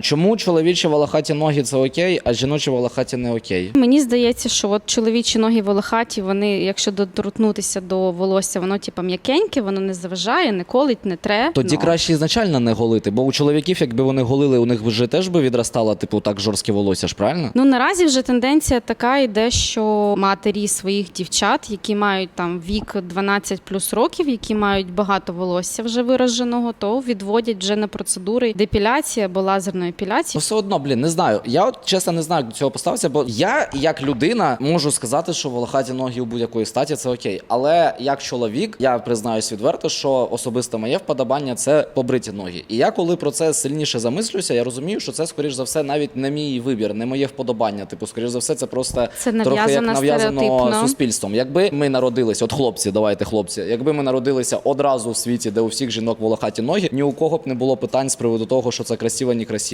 Чому чоловічі волохаті ноги це окей, а жіночі волохаті не окей? Мені здається, що от чоловічі ноги волохаті, вони, якщо доторкнутися до волосся, воно типу м'якеньке, воно не заважає, не колить, не тре. Тоді Ну, краще ізначально не голити, бо у чоловіків, якби вони голили, у них вже теж би відростало, типу, так жорстке волосся ж, правильно? Ну наразі вже тенденція така йде, що матері своїх дівчат, які мають там вік 12 плюс років, які мають багато волосся вже вираженого, то відводять вже на процедури депіляції або лазерної епіляції. все одно, блін, не знаю. Я от чесно не знаю, як до цього поставитися, бо я, як людина, можу сказати, що волохаті ноги у будь-якої статі це окей. Але як чоловік, я признаюсь відверто, що особисто моє вподобання це побриті ноги. І я коли про це сильніше замислюся, я розумію, що це, скоріш за все, навіть не мій вибір, не моє вподобання. Типу, скоріш за все, це просто Це трохи як нав'язано нав'язано суспільством. Якби ми народилися, от хлопці, давайте хлопці, якби ми народилися одразу в світі, де у всіх жінок волохаті ноги, ні у кого б не було питань з приводу того, що це красиво, не красиво.